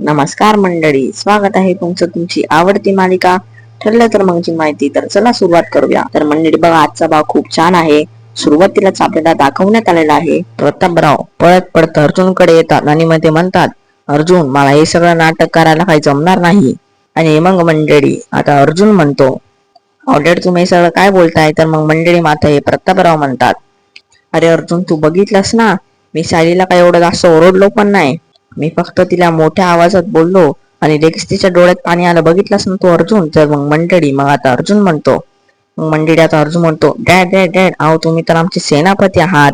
नमस्कार मंडळी स्वागत आहे तुमचं तुमची आवडती मालिका. ठरलं तर मगची माहिती तर चला सुरुवात करूया. तर मंडळी बघा आजचा भाव खूप छान आहे. सुरुवातीलाच आपल्याला दाखवण्यात आलेला आहे. प्रतापराव पळत पळत अर्जुनकडे येतात आणि मग ते म्हणतात अर्जुन मला हे सगळं नाटक करायला काही जमणार नाही. आणि मग मंडळी आता अर्जुन म्हणतो ऑर्डर तुम्ही हे सगळं काय बोलताय? तर मग मंडळी माता हे प्रतापराव म्हणतात अरे अर्जुन तू बघितलंस ना? मी सायलीला काही एवढं जास्त ओरडलो पण नाही. मी फक्त तिला मोठ्या आवाजात बोललो आणि लगेच तिच्या डोळ्यात पाणी आलं. बघितलास ना तू अर्जुन? तर मग मंडळी मग आता अर्जुन म्हणतो. मग मंडळी आता अर्जुन म्हणतो डॅड डॅड डॅड आहो तुम्ही तर आमचे सेनापती आहात.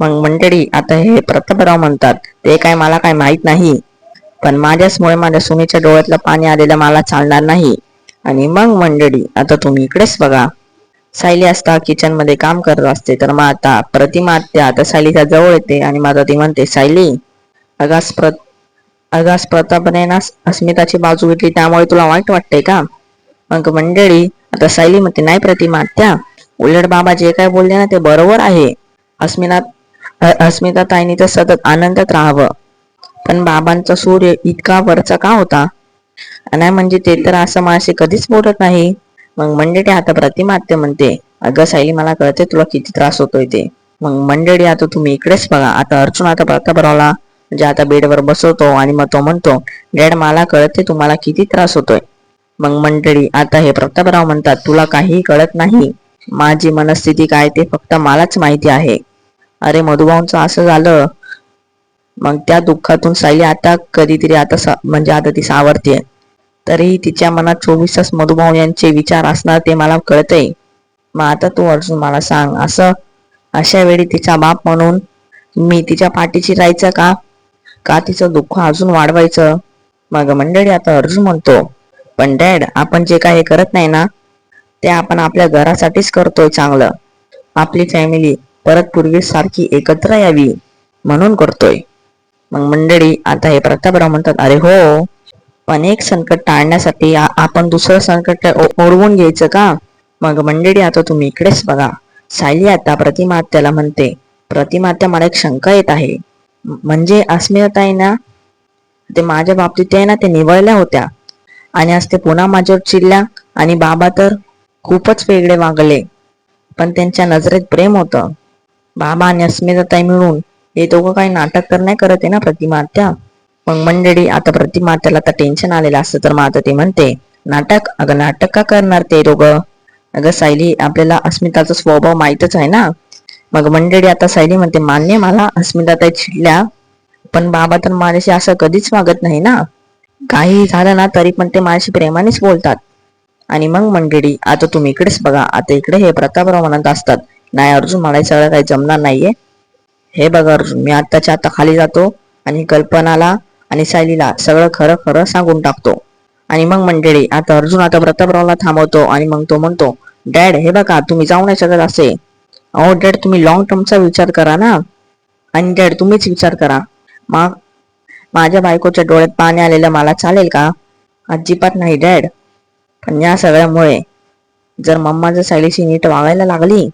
मग मंडळी आता हे प्रतापराव म्हणतात ते काय मला काय माहीत नाही. पण माझ्याचमुळे माझ्या सुनेच्या डोळ्यातलं पाणी आलेलं मला चालणार नाही. आणि मग मंडळी आता तुम्ही इकडेच बघा. सायली असता किचनमध्ये काम करत असते तर मग आता प्रतिमा आत्या आता सायलीच्या जवळ येते आणि माझा ती म्हणते सायली अगास प्र अगास प्रतापने ना अस्मिताची बाजू घेतली त्यामुळे तुला वाईट वाटतंय का? मग मंडळी आता सायली म्हणते नाही प्रतिमा त्या उलट बाबा जे काय बोलले ना ते बरोबर आहे. अस्मिना अस्मिता ताईनी तर सतत आनंदात राहावं. पण बाबांचा सूर्य इतका वरचा का होता? नाही म्हणजे ते तर असं माझे कधीच बोलत नाही. मग मंडळी आता प्रतिमात्य म्हणते अगं सायली मला कळते तुला किती त्रास होतोय ते. मग मंडळी आता तुम्ही इकडेच बघा. आता अर्जुन आता प्रतापरावला म्हणजे आता बेडवर बसवतो आणि मग तो म्हणतो डॅड मला कळते तुम्हाला किती त्रास होतोय. मग मंडळी आता हे प्रतापराव म्हणतात तुला काही कळत नाही. माझी मनस्थिती काय ते फक्त मलाच माहिती आहे. अरे मधुभाऊंचं असं झालं. मग त्या दुःखातून सायली आता कधीतरी आता सा- म्हणजे आता ती सावरतीये तरीही तिच्या मनात चोवीस तास मधुभाऊ यांचे विचार असणार ते मला कळतंय. मग आता तू अर्जुन मला सांग असं अशा वेळी तिचा बाप म्हणून मी तिच्या पाठीशी राहायचं का? का तिचं दुःख अजून वाढवायचं? मग मंडळी आता अर्जुन म्हणतो पण डॅड आपण जे काही करत नाही ना ते आपण आपल्या घरासाठीच करतोय चांगलं. आपली फॅमिली परत पूर्वी सारखी एकत्र यावी म्हणून करतोय. मग मंडळी आता हे प्रतापराव म्हणतात अरे हो पण एक संकट टाळण्यासाठी आपण दुसरं संकट ओढवून घ्यायचं का? मग मंडळी आता तुम्ही इकडेच बघा. सायली आता प्रतिमात्याला म्हणते प्रतिमात्या मला एक शंका येत आहे. म्हणजे अस्मिता आहे ना ते माझ्या बाबतीत आहे ना ते निवळल्या होत्या. आणि आज ते पुन्हा माझ्यावर चिडल्या. आणि बाबा तर खूपच वेगळे वागले. पण त्यांच्या नजरेत प्रेम होतं. बाबा आणि अस्मिताताई मिळून हे दोघं काही नाटक तर नाही करत आहे ना प्रतिमात्या मग मंडळी आता प्रतिमात्याला आता टेन्शन आलेलं असतं तर मग आता ते म्हणते नाटक? अगं नाटक का करणार ते दोघं? अगं सायली आपल्याला अस्मिताचा स्वभाव माहीतच आहे ना. मग मंडळी आता सायली म्हणते मान्य मला अस्मिताताई चिडल्या. पण बाबा तर माझ्याशी असं कधीच वागत नाही ना. काही झालं ना तरी पण ते माझ्याशी प्रेमानेच बोलतात. आणि मग मंडळी आता तुम्ही इकडेच बघा. आता इकडे हे प्रतापराव म्हणत असतात नाही अर्जुन मला सगळं काही जमणार नाहीये. हे बघ अर्जुन मी आत्ताच्या आता खाली जातो आणि कल्पनाला आणि सायलीला सगळं खरं खरं सांगून टाकतो. आणि मग मंडळी आता अर्जुन आता प्रतापरावला थांबवतो आणि मग तो म्हणतो डॅड हे बघा तुम्ही जाऊ नाही शकत असे. अहो डॅड तुम्ही लॉंग टर्मचा विचार करा ना. आणि डॅड तुम्हीच विचार करा. मग माझ्या बायकोच्या डोळ्यात पाणी आलेलं मला चालेल का? अजिबात नाही डॅड. पण या सगळ्यामुळे जर मम्मा जर सायलीशी नीट वागायला लागली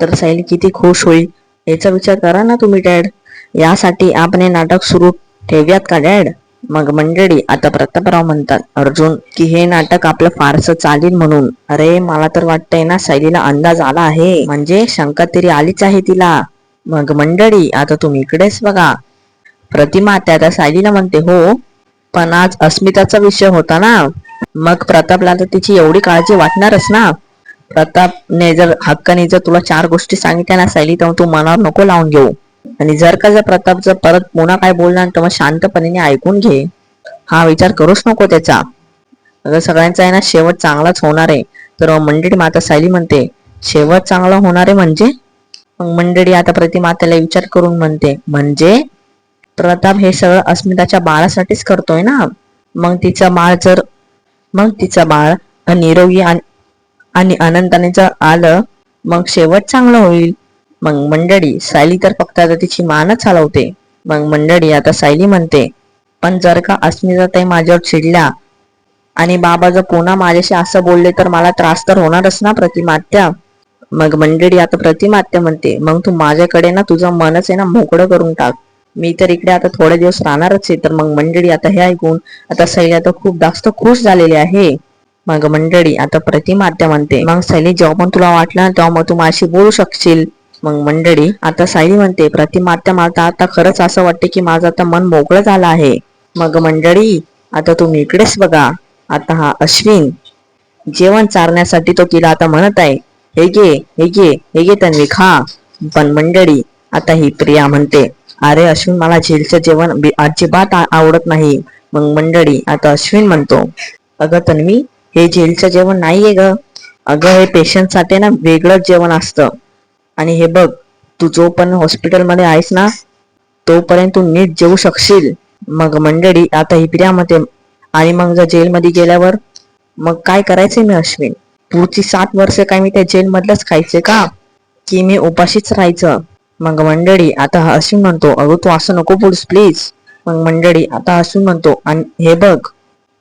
तर सायली किती खुश होईल याचा विचार करा ना तुम्ही डॅड. यासाठी आपण हे नाटक सुरू ठेवूयात का डॅड? मग मंडळी आता प्रतापराव म्हणतात अर्जुन की हे नाटक आपलं फारसं चालेल म्हणून. अरे मला तर वाटतंय ना सायलीला अंदाज आला आहे. म्हणजे शंका तरी आलीच आहे तिला. मग मंडळी आता तुम्ही इकडेच बघा. प्रतिमा त्या त्या सायलीला म्हणते हो पण आज अस्मिताचा विषय होता ना. मग प्रतापला तर तिची एवढी काळजी वाटणारच ना. प्रतापने जर हक्काने जर तुला चार गोष्टी सांगितल्या ना सायली तर तू मनावर नको लावून घेऊ. आणि जर का जर प्रताप जर परत पुन्हा काय बोलणार तर मग शांतपणे ऐकून घे हा विचार करूच नको त्याचा. अगं सगळ्यांचा आहे ना शेवट चांगलाच होणार आहे. तर मंडळी माता सायली म्हणते शेवट चांगला होणार आहे म्हणजे? मग मंडळी आता प्रतिमातेला विचार करून म्हणते म्हणजे प्रताप हे सगळं अस्मिताच्या बाळासाठीच करतोय ना? मग तिचं बाळ जर मग तिचं बाळ निरोगी आणि आणि आनंदाने जर आलं मग शेवट चांगलं होईल. मग मंडळी सायली तर फक्त आता तिची मानच हलवते. मग मंडळी आता सायली म्हणते पण जर का अस्मिताताई माझ्यावर चिडल्या आणि बाबा जर पुन्हा माझ्याशी असं बोलले तर मला त्रास तर होणारच ना प्रतिमात्या? मग मंडळी आता प्रतिमात्या म्हणते मग तू माझ्याकडे ना तुझं मनच आहे ना मोकळं करून टाक. मी तर इकडे आता थोडे दिवस राहणारच आहे तर मग मंडळी आता हे ऐकून आता सैली आता खूप जास्त खुश झालेली आहे. मग मंडळी आता प्रतिमात्या म्हणते मग सैली जेव्हा पण तुला वाटलं ना तेव्हा मग तू माझ्याशी बोलू शकशील. मग मंडळी आता सायली म्हणते प्रतिमा आत्या आता खरंच असं वाटते की माझं आता मन मोकळं झालं आहे. मग मंडळी आता तुम्ही इकडेच बघा. आता हा अश्विन जेवण चारण्यासाठी तो तिला आता म्हणत आहे हे घे हे घे हे घे तन्वी खा. पण मंडळी आता ही प्रिया म्हणते अरे अश्विन मला झेलचं जेवण अजिबात आवडत नाही. मग मंडळी आता अश्विन म्हणतो अगं तन्वी हे झेलचं जेवण नाहीये ग. अगं हे पेशंटसाठी ना वेगळंच जेवण असतं. आणि हे बघ तू जो पण हॉस्पिटलमध्ये आहेस ना तोपर्यंत तू नीट जेवू शकशील. मग मंडळी आता ही आणि मग जर जेलमध्ये गेल्यावर मग काय करायचंय मी अश्विन? पुढची सात वर्ष काय मी त्या जेलमधलंच खायचे का? की मी उपाशीच राहायचं? मग मंडळी आता हा अश्विन म्हणतो अगं तू असं नको बोलूस प्लीज मग मंडळी आता अश्विन म्हणतो आणि हे बघ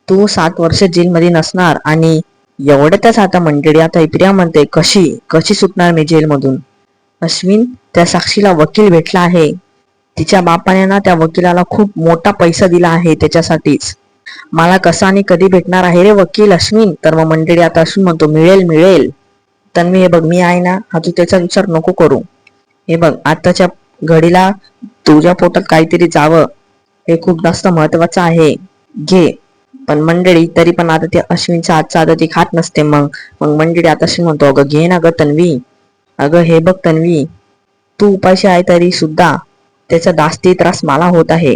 तू सात वर्ष जेलमध्ये नसणार आणि एवढ्यातच आता मंडळी आता ही म्हणते कशी कशी सुटणार मी जेलमधून? अश्विन त्या साक्षीला वकील भेटला आहे. तिच्या बापाने ना त्या वकिलाला खूप मोठा पैसा दिला आहे त्याच्यासाठीच. मला कसा आणि कधी भेटणार आहे रे वकील अश्विन? तर मग मंडळी आता अश्विन म्हणतो मिळेल मिळेल. तन्वी हे बघ मी आहे ना हा तू त्याचा विचार नको करू. हे बघ आताच्या घडीला तुझ्या पोटात काहीतरी जावं. हे खूप जास्त महत्वाचं आहे. घे. पण मंडळी तरी पण आता ते अश्विनच्या हातचा आता ती खात नसते मग. मग मंडळी आता अश्विन म्हणतो अगं घे ना ग तन्वी. अगं हे बघ तन्वी तू उपाशी आहे तरी सुद्धा त्याचा जास्ती त्रास मला होत आहे.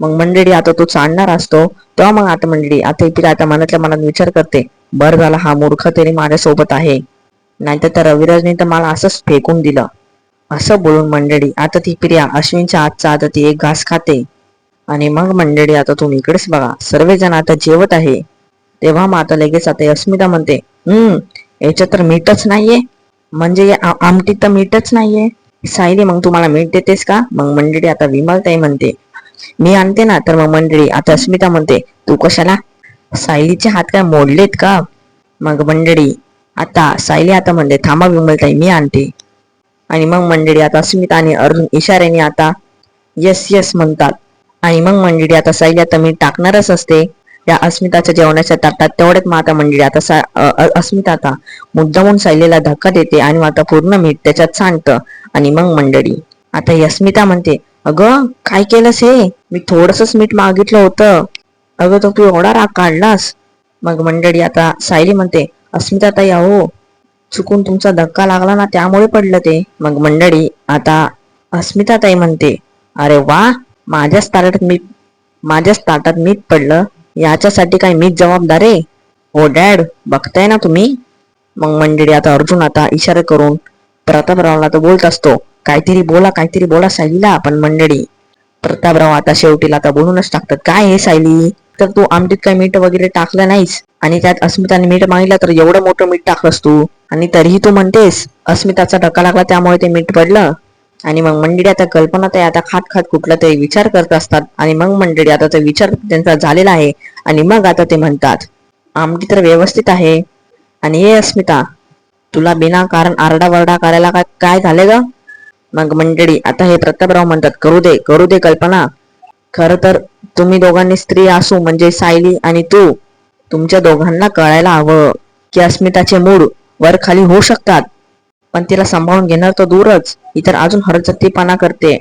मग मंडळी आता तो चालणार असतो तेव्हा मग आता मंडळी आता तिला आता मनातल्या मनात विचार करते बर झाला हा मूर्ख तरी माझ्यासोबत आहे. नाहीतर तर रविराजने तर मला असंच फेकून दिलं. असं बोलून मंडळी आता ती प्रिया अश्विनच्या हातचा आता ती एक घास खाते. आणि मग मंडळी आता तुम्ही इकडेच बघा सर्वजण आता जेवत आहे. तेव्हा मग आता लगेच आता अस्मिता म्हणते हम्म याच्यात तर मीठच नाहीये. म्हणजे या आमटीत तर मीठच नाहीये. सायली मग तुम्हाला मीठ देतेस का? मग मंडळी आता विमलताई म्हणते मी आणते ना. तर मग मंडळी आता अस्मिता म्हणते तू कशाला? सायलीचे हात काय मोडलेत का? मग मंडळी आता सायली आता म्हणते थांबा विमलताई मी आणते. आणि मग मंडळी आता अस्मिता आणि अर्जुन इशाऱ्याने आता यस यस म्हणतात. आणि मग मंडळी आता सायली आता मी टाकणारच असते. या अस्मिताच्या जेवणाच्या ताटात तेवढ्यात माता मंडळी आता सा- अस्मिता आता मुद्दामून सायलीला धक्का देते आणि मग आता पूर्ण मीठ त्याच्यात सांडतं आणि मग मंडळी. आता ही अस्मिता म्हणते अगं काय केलंस हे? मी थोडस मीठ मागितलं होतं. अगं तर तू एवढा राग काढलास. मग मंडळी आता सायली म्हणते अस्मिता ताई अहो चुकून तुमचा धक्का लागला ना त्यामुळे पडलं ते. मग मंडळी आता अस्मिता ताई म्हणते अरे वा माझ्याच ताटात मीठ माझ्याच ताटात मीठ पडलं. याच्यासाठी काय मीच जबाबदार आहे? हो डॅड बघताय ना तुम्ही? मग मंडळी आता अर्जुन आता इशारा करून प्रतापरावला तर बोलत असतो. काहीतरी बोला काहीतरी बोला सायलीला पण मंडळी प्रतापराव आता शेवटीला आता बोलूनच टाकतात. काय हे सायली? तर तू आमटीत काय मीठ वगैरे टाकलं नाहीस? आणि त्यात अस्मिताने मीठ मागितलं तर एवढं मोठं मीठ टाकलंस तू? आणि तरीही तू म्हणतेस अस्मिताचा डका लागला त्यामुळे ते मीठ पडलं? आणि मग मंडळी आता कल्पना ते आता खात खात कुठला तरी विचार करत असतात. आणि मग मंडळी आता ते विचार त्यांचा झालेला आहे. आणि मग आता ते म्हणतात आमटी तर व्यवस्थित आहे. आणि हे अस्मिता तुला बिना कारण आरडावरडा करायला काय काय झाले ग? मग मंडळी आता हे प्रतापराव म्हणतात करू दे करू दे कल्पना. खर तर तुम्ही दोघांनी स्त्री असू म्हणजे सायली आणि तू तुमच्या दोघांना कळायला हवं की अस्मिताचे मूड वर खाली होऊ शकतात. पण तिला सांभाळून घेणार तर दूरच. ही तर अजून हरचत्तीपणा करते.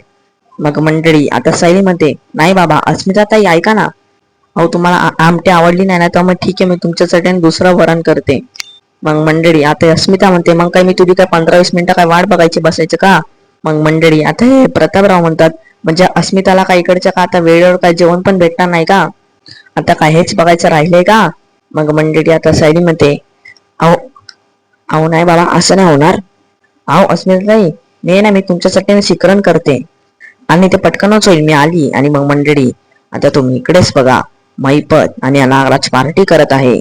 मग मंडळी आता सैली म्हणते नाही बाबा अस्मिता ताई ऐका ना. अहो तुम्हाला आमटी आवडली नाही ना तर मग ठीक आहे मी तुमच्यासाठी दुसरं वरण करते. मग मंडळी आता अस्मिता म्हणते मग काय मी तुझी काय पंधरा वीस मिनिटं काय वाट बघायची बसायचं का? मग मंडळी आता हे प्रतापराव म्हणतात म्हणजे अस्मिताला काय इकडच्या का आता वेळेवर काय जेवण पण भेटणार नाही का? आता काय हेच बघायचं राहिलंय का? मग मंडळी आता सैली म्हणते अहो अहो नाही बाबा असं नाही होणार. अहो अस्मिताई ताई मी ना मी तुमच्यासाठी शिकरण करते. आणि ते पटकनच होईल मी आली आणि मग मंडळी आता तुम्ही इकडेच बघा. महिपत आणि अनागराज पार्टी करत आहे.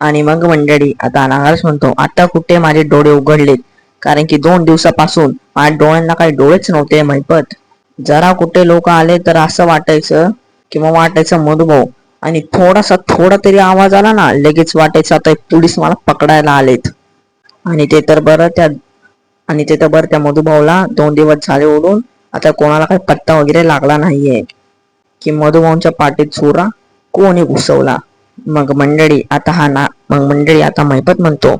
आणि मग मंडळी आता अनागराज म्हणतो आता कुठे माझे डोळे उघडलेत? कारण की दोन दिवसापासून माझ्या डोळ्यांना काही डोळेच नव्हते महिपत जरा कुठे लोक आले तर असं वाटायचं किंवा वाटायचं मधुभाऊ आणि थोडासा थोडा तरी आवाज आला ना लगेच वाटायचं आता पोलीस मला पकडायला आलेत. आणि ते तर बरं त्या आणि तिथं बरं त्या मधुभाऊला दोन दिवस झाले ओढून आता कोणाला काही पत्ता वगैरे लागला नाहीये. की मधुभाऊंच्या पाठीत चोरा कोणी घुसवला? मग मंडळी आता हा ना मग मंडळी आता मैपत म्हणतो.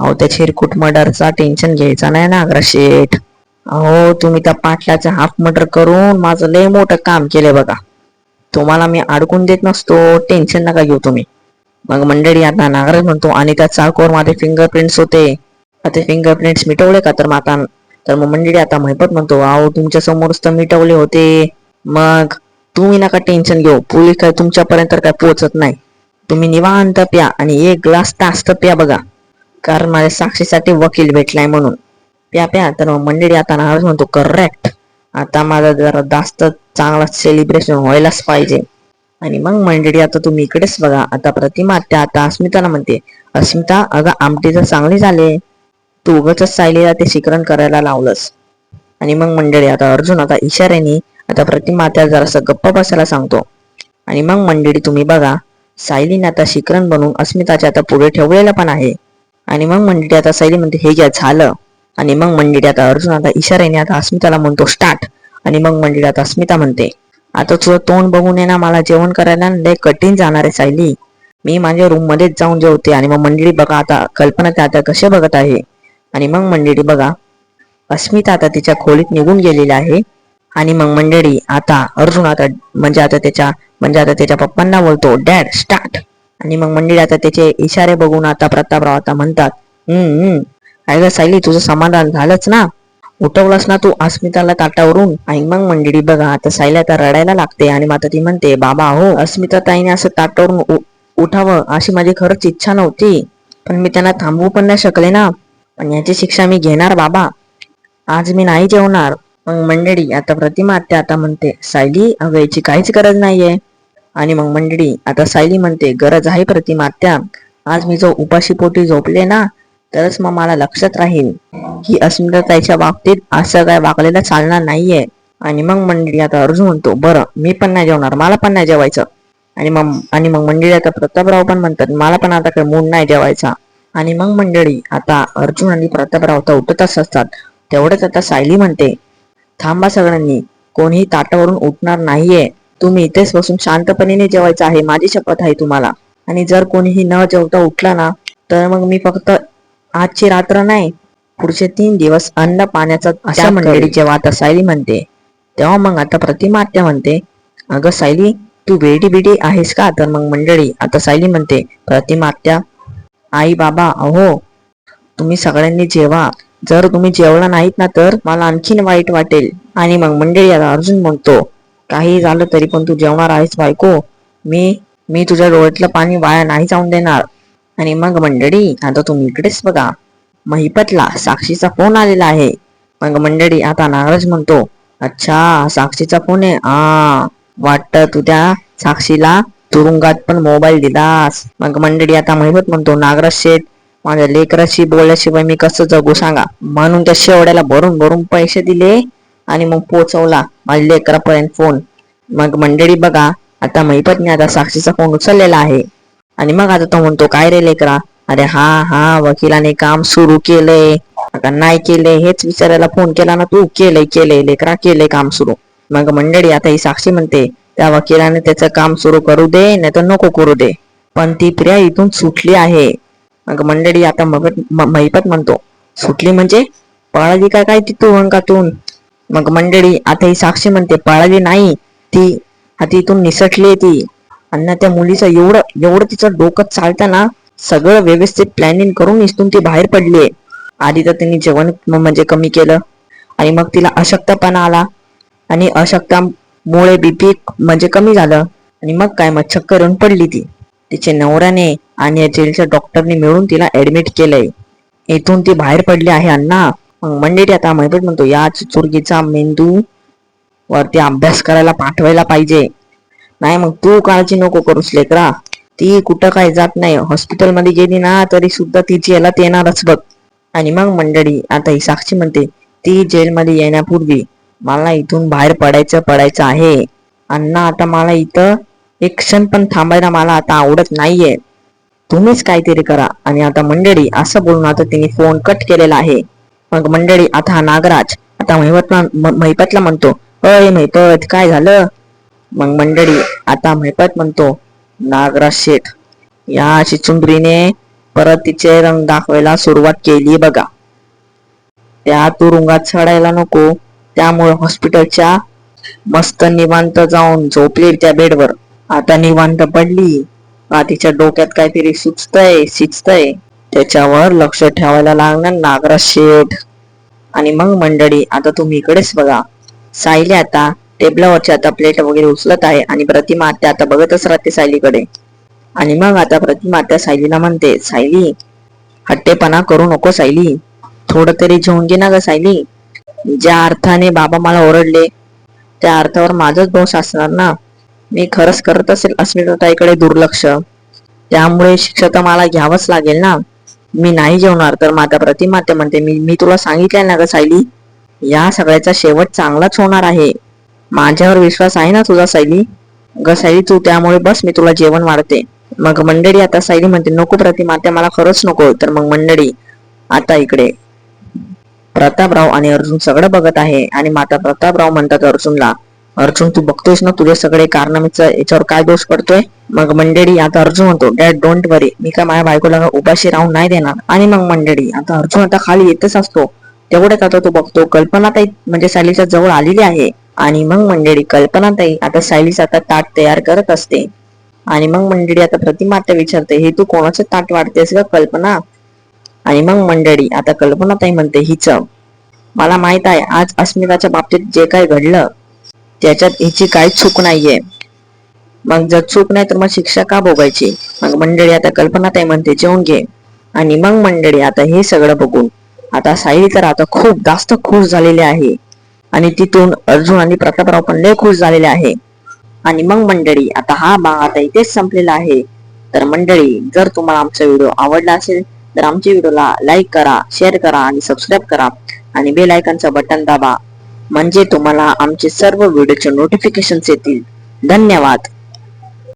अहो त्या चिरकुट मर्डरचा टेन्शन घ्यायचा नाही ना अग्रा शेठ. अहो तुम्ही त्या पाटलाचं हाफ मर्डर करून माझं लय मोठं काम केलंय बघा. तुम्हाला मी अडकून देत नसतो टेन्शन नका घेऊ तुम्ही. मग मंडळी आता नागराज म्हणतो आणि त्या चाकूवर माझे फिंगरप्रिंट्स होते. आता ते फिंगरप्रिंट्स मिटवले का? तर माता तर मग मंडळी आता महिपत म्हणतो अहो तुमच्या समोरच तर मिटवले होते. मग तुम्ही नका टेन्शन घेऊ. पोलीस काय तुमच्यापर्यंत काय पोहोचत नाही. तुम्ही निवांत प्या आणि एक ग्लास तास तर प्या बघा. कारण माझ्या साक्षीसाठी वकील भेटलाय म्हणून. प्या प्या. तर मग मंडळी आता नाराज म्हणतो करेक्ट आता माझा जरा जास्त चांगला सेलिब्रेशन व्हायलाच पाहिजे. आणि मग मंडळी आता तुम्ही इकडेच बघा. आता प्रतिमा त्या आता अस्मिताला म्हणते अस्मिता अगं आमटी तर चांगली झाले. तू उगच सायलीला ते शिकरण करायला लावलंस. आणि मग मंडळी आता अर्जुन आता इशाऱ्याने आता प्रतिमा त्या जरासं गप्प बसायला सांगतो. आणि मग मंडळी तुम्ही बघा सायलीने आता शिकरण बनवून अस्मिताच्या आता पुढे ठेवलेलं पण आहे. आणि मग मंडळी आता सायली म्हणते हे घ्या झालं. आणि मग मंडळी आता अर्जुन आता इशाऱ्याने आता अस्मिताला म्हणतो स्टार्ट. आणि मग मंडळी आता अस्मिता म्हणते आता तुझं तोंड बघून ना मला जेवण करायला लय कठीण जाणार आहे सायली. मी माझ्या रूम मध्येच जाऊन जेवते. आणि मग मंडळी बघा आता कल्पना त्या आता कसे बघत आहे. आणि मग मंडळी बघा अस्मिता आता तिच्या खोलीत निघून गेलेली आहे. आणि मग मंडळी आता अर्जुन आता म्हणजे आता त्याच्या म्हणजे आता त्याच्या पप्पांना बोलतो डॅड स्टार्ट आणि मग मंडळी आता त्याचे इशारे बघून आता प्रतापराव आता म्हणतात हम्म हम्म. काय ग सायली तुझं समाधान झालंच ना? उठवलंस ना तू अस्मिताला ताटावरून? आणि मग मंडळी बघा आता सायली आता रडायला लागते आणि मग आता ती म्हणते बाबा हो अस्मिता ताईने असं ताटावरून उठावं अशी माझी खरंच इच्छा नव्हती. पण मी त्यांना थांबवू पण नाही शकले ना. पण याची शिक्षा मी घेणार बाबा. आज मी नाही जेवणार. मग मंडळी आता प्रतिमा आत्या आता म्हणते सायली अगं याची काहीच गरज नाहीये. आणि मग मंडळी आता सायली म्हणते गरज आहे प्रतिमा आत्या. आज मी जो उपाशी पोटी झोपले ना तरच मग मला लक्षात राहील. की अस्मिताताईच्या बाबतीत असं काय वागलेलं चालणार नाहीये. आणि मग मंडळी आता अर्जुन म्हणतो बरं मी पण नाही जेवणार मला पण नाही जेवायचं. आणि मग आणि मग मंडळी आता प्रतापराव पण म्हणतात मला पण आता काही मूड नाही जेवायचा. आणि मग मंडळी आता अर्जुन आणि प्रतापराव तर उठतच असतात. तेवढंच आता सायली म्हणते थांबा सगळ्यांनी कोणीही ताटावरून उठणार नाहीये. तुम्ही इथेच बसून शांतपणे जेवायचं आहे माझी शपथ आहे तुम्हाला. आणि जर कोणीही न जेवता उठला ना तर मग मी फक्त आजची रात्र नाही पुढचे तीन दिवस अन्न पाण्याचा अशा मंडळी जेव्हा आता सायली म्हणते तेव्हा मग आता प्रतिमा आत्या म्हणते अगं सायली तू वेडी बिडी आहेस का? तर मग मंडळी आता सायली म्हणते प्रतिमा आत्या आई बाबा अहो तुम्ही सगळ्यांनी जेवा. जर तुम्ही जेवला नाहीत ना तर मला आणखीन वाईट वाटेल. आणि मग मंडळी आता अर्जुन म्हणतो काही झालं तरी पण तू जेवणार आहेस बायको. मी मी तुझ्या डोळ्यातलं पाणी वाया नाही जाऊन देणार. आणि मग मंडळी आता तुम्ही इकडेच बघा. महिपतला साक्षीचा फोन आलेला आहे. मग मंडळी आता नागराज म्हणतो अच्छा साक्षीचा फोन आहे. आ वाटतं तू त्या साक्षीला तुरुंगात पण मोबाईल दिलास मग मंडळी आता महिपत म्हणतो नागराज शेठ माझ्या लेकराशी बोलल्याशिवाय मी कसं जगू सांगा. म्हणून त्या शेवड्याला भरून भरून पैसे दिले आणि मग पोचवला माझ्या लेकरापर्यंत फोन मग मंडळी बघा आता महिपतने आता साक्षीचा फोन उचललेला आहे. आणि मग आता तो म्हणतो काय रे लेकरा? अरे हा हा वकिलाने काम सुरू केलंय. आता नाही केलंय हेच विचारायला फोन केला ना तू. केलंय केलंय लेकरा केलंय काम सुरू. मग मंडळी आता ही साक्षी म्हणते त्या वकिलाने त्याचं काम सुरू करू दे नाही तर नको करू दे. पण ती प्रिया इथून सुटली आहे. मग मंडळी आता महिपत म्हणतो सुटली म्हणजे पळाली का काय ती तुरुंगातून? मग मंडळी आता ही साक्षी म्हणते पळाली नाही ती आता इथून निसटली ती. आणि त्या मुलीचं एवढं एवढं तिचं डोकं चालताना सगळं व्यवस्थित प्लॅनिंग करून इथून ती बाहेर पडली आधी तर तिने जेवण म्हणजे कमी केलं. आणि मग तिला अशक्तपणा आला. आणि मुळे बीपी म्हणजे कमी झालं. आणि मग काय मग करून पडली ती. तिचे नवऱ्याने आणि या जेलच्या डॉक्टरने मिळून तिला ऍडमिट केलंय. इथून ती बाहेर पडली आहे अण्णा. मग मंडेटी आता महिपत म्हणतो याच चुरगीचा मेंदू वरती अभ्यास करायला पाठवायला पाहिजे. नाही मग तू काळजी नको करूस लेकरा. ती कुठं काय जात नाही. हॉस्पिटलमध्ये गेली ना तरी सुद्धा तिची याला येणारच बघ. आणि मग मंडळी आता ही साक्षी म्हणते ती जेलमध्ये येण्यापूर्वी मला इथून बाहेर पडायचं पडायचं आहे. अण्णा आता मला इथं एक क्षण पण थांबायला मला आता आवडत नाहीये. तुम्हीच काहीतरी करा आणि आता मंडळी असं बोलून आता तिने फोन कट केलेला आहे. मग मंडळी आता हा नागराज आता महिपतला महिपतला म्हणतो अय महिपत काय झालं? मग मंडळी आता महिपत म्हणतो नागराज शेठ या चिचुंद्रीने परत तिचे रंग दाखवायला सुरुवात केली बघा. त्या तुरुंगात चढायला नको. त्यामुळे हॉस्पिटलच्या मस्त निवांत जाऊन झोपली त्या बेडवर. आता निवांत पडली. का तिच्या डोक्यात काहीतरी सुचतय सिचतय? त्याच्यावर लक्ष ठेवायला लागणार नागराज शेठ. आणि मग मंडळी आता तुम्ही इकडेच बघा. सायली आता टेबलावरची आता प्लेट वगैरे उचलत आहे आणि प्रतिमा आत्या आता बघतच राहते सायलीकडे. आणि मग आता प्रतिमा आत्या सायलीला म्हणते सायली हट्टेपणा करू नको सायली. थोडं तरी जेवून घे ना ग सायली. ज्या अर्थाने बाबा मला ओरडले त्या अर्थावर माझाच दोष असणार ना? मी खरंच करत असेल अस्मिताताईकडे दुर्लक्ष. त्यामुळे शिक्षा तर मला घ्यावंच लागेल ना? मी नाही जेवणार तर माता प्रतिमा ते म्हणते मी मी तुला सांगितलंय ना ग सायली? या सगळ्याचा शेवट चांगलाच होणार आहे. माझ्यावर विश्वास आहे ना तुझा सायली? ग सायली तू त्यामुळे बस मी तुला जेवण वाढते. मग मंडळी आता सायली म्हणते नको प्रतिमा त्या मला खरंच नको. तर मग मंडळी आता इकडे. प्रतापराव आणि अर्जुन सगळं बघत आहे आणि माता प्रतापराव म्हणतात अर्जुनला अर्जुन तू बघतोयस ना तुझे सगळे कारनामेचं याच्यावर काय दोष पडतोय? मग मंडळी आता अर्जुन म्हणतो डॅड डोंट वरी मी काय माझ्या बायकोला उपाशी राहून नाही देणार. आणि मग मंडळी आता अर्जुन आता खाली येतच असतो. तेवढ्याच आता तो बघतो? कल्पनाताई म्हणजे सायलीच्या जवळ आलेली आहे. आणि मग मंडळी कल्पनाताई आता सायलीचा आता ताट तयार करत असते. आणि मग मंडळी आता प्रतिमा आता विचारते हे तू कोणाचं ताट वाढतेस का कल्पना? आणि मग मंडळी आता कल्पनाताई म्हणते हिच मला माहीत आहे आज अस्मिताच्या बाबतीत जे काही घडलं त्याच्यात हिची काही चूक नाहीये. मग जर चूक नाही तर मग शिक्षा का भोगायची? मग मंडळी आता कल्पनाताई म्हणते जेवून घे. आणि मग मंडळी आता हे सगळं बघून आता सायली तर आता खूप जास्त खुश झालेली आहे. आणि तिथून अर्जुन आणि प्रतापराव पण लय खुश झालेले आहे. आणि मग मंडळी आता हा भाग आता इथेच संपलेला आहे. तर मंडळी जर तुम्हाला आमचा व्हिडिओ आवडला असेल तर आमच्या व्हिडिओला लाईक करा शेअर करा आणि सबस्क्राईब करा. आणि बेल आयकॉनचं बटन दाबा. म्हणजे तुम्हाला आमचे सर्व व्हिडिओचे नोटिफिकेशन येतील. धन्यवाद.